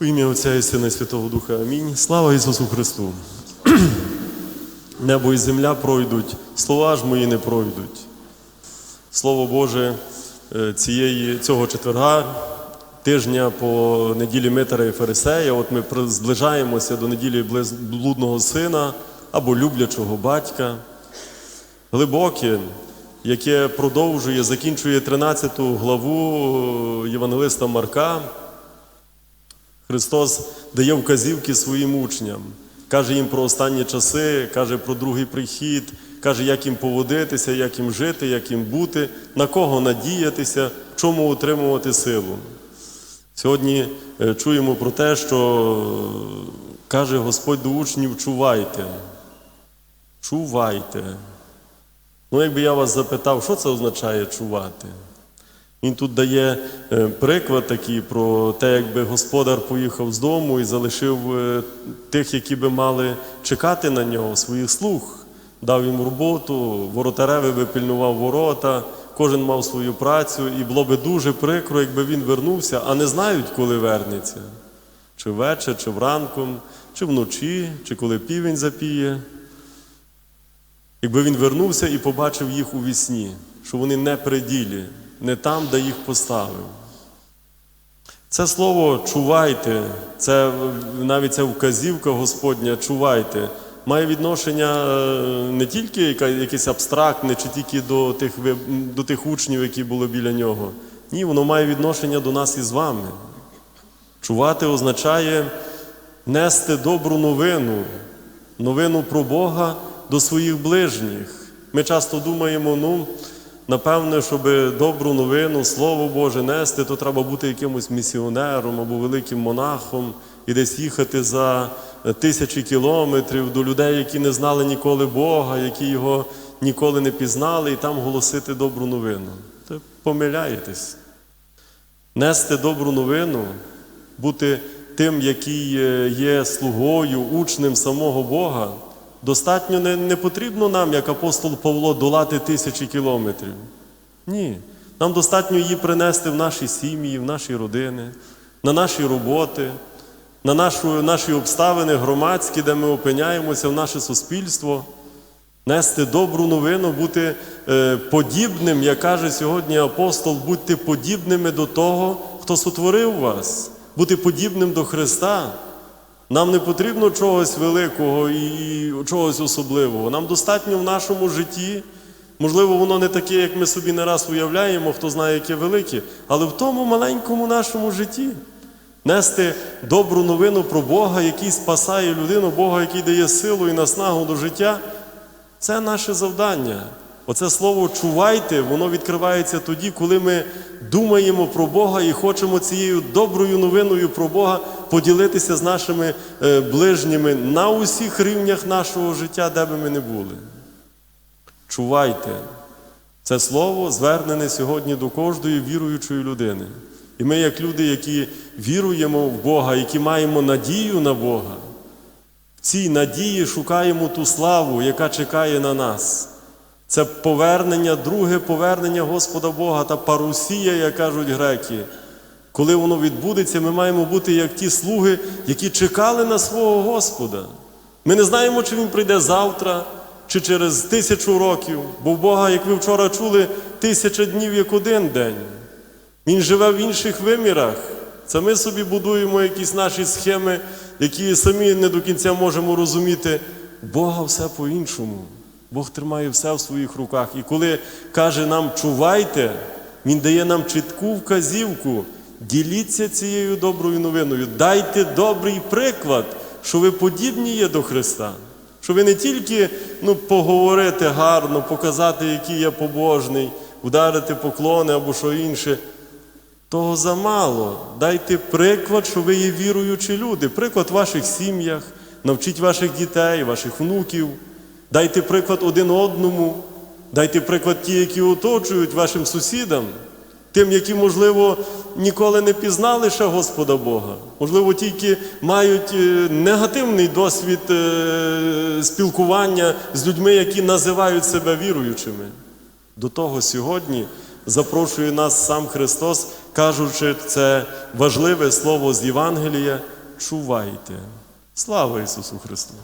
У ім'я Отця і Сина і Святого Духа. Амінь. Слава Ісусу Христу. Небо і земля пройдуть, слова ж мої не пройдуть. Слово Боже е, цієї, цього четверга, тижня по неділі Митара і Фарисея, от ми зближаємося до неділі блудного сина або люблячого батька. Глибоке, яке продовжує, закінчує 13 главу Євангелиста Марка. Христос дає вказівки своїм учням, каже їм про останні часи, каже про другий прихід, каже, як їм поводитися, як їм жити, як їм бути, на кого надіятися, в чому утримувати силу. Сьогодні е, чуємо про те, що каже Господь до учнів: чувайте. Чувайте. Ну, якби я вас запитав, що це означає чувати? Він тут дає е, приклад такий про те, якби господар поїхав з дому і залишив е, тих, які би мали чекати на нього, своїх слуг, дав їм роботу, воротареве випильнував ворота, кожен мав свою працю, і було би дуже прикро, якби він вернувся, а не знають, коли вернеться. Чи ввечері, чи вранком, чи вночі, чи коли півень запіє. Якби він вернувся і побачив їх у вісні, що вони не при ділі, не там, де їх поставив. Це слово чувайте, це навіть ця вказівка Господня, чувайте, має відношення е, не тільки якесь абстрактне, чи тільки до тих, до тих учнів, які були біля нього. Ні, воно має відношення до нас із вами. Чувати означає нести добру новину, новину про Бога до своїх ближніх. Ми часто думаємо, ну, напевне, щоб добру новину, Слово Боже нести, то треба бути якимось місіонером або великим монахом і десь їхати за тисячі кілометрів до людей, які не знали ніколи Бога, які його ніколи не пізнали, і там голосити добру новину. То помиляєтесь. Нести добру новину, бути тим, який е, є слугою, учнем самого Бога, достатньо не, не потрібно нам, як апостол Павло, долати тисячі кілометрів. Ні. Нам достатньо її принести в наші сім'ї, в наші родини, на наші роботи, на нашу, наші обставини громадські, де ми опиняємося, в наше суспільство. Нести добру новину, бути е, подібним, як каже сьогодні апостол, будьте подібними до того, хто сотворив вас, бути подібним до Христа. Нам не потрібно чогось великого і чогось особливого. Нам достатньо в нашому житті. Можливо, воно не таке, як ми собі не раз уявляємо, хто знає, яке велике, але в тому маленькому нашому житті нести добру новину про Бога, який спасає людину, Бога, який дає силу і наснагу до життя. Це наше завдання. Оце слово чувайте, воно відкривається тоді, коли ми думаємо про Бога і хочемо цією доброю новиною про Бога поділитися з нашими е, ближніми на усіх рівнях нашого життя, де би ми не були. Чувайте. Це слово звернене сьогодні до кожної віруючої людини. І ми, як люди, які віруємо в Бога, які маємо надію на Бога, в цій надії шукаємо ту славу, яка чекає на нас. Це повернення, друге повернення Господа Бога та парусія, як кажуть греки. Коли воно відбудеться, ми маємо бути як ті слуги, які чекали на свого Господа. Ми не знаємо, чи Він прийде завтра, чи через тисячу років, бо в Бога, як ви вчора чули, тисяча днів як один день. Він живе в інших вимірах. Це ми собі будуємо якісь наші схеми, які самі не до кінця можемо розуміти. Бога все по-іншому. Бог тримає все в своїх руках. І коли каже нам чувайте, Він дає нам чітку вказівку. Діліться цією доброю новиною. Дайте добрий приклад, що ви подібні є до Христа. Що ви не тільки ну, поговорити гарно, показати, який я побожний, вдарити поклони або що інше. Того замало. Дайте приклад, що ви є віруючі люди. Приклад в ваших сім'ях, навчіть ваших дітей, ваших внуків. Дайте приклад один одному. Дайте приклад ті, які оточують вашим сусідам, тим, які, можливо, ніколи не пізнали ще Господа Бога. Можливо, тільки мають е, негативний досвід е, спілкування з людьми, які називають себе віруючими. До того сьогодні запрошує нас сам Христос, кажучи це важливе слово з Євангелія чувайте. Слава Ісусу Христу!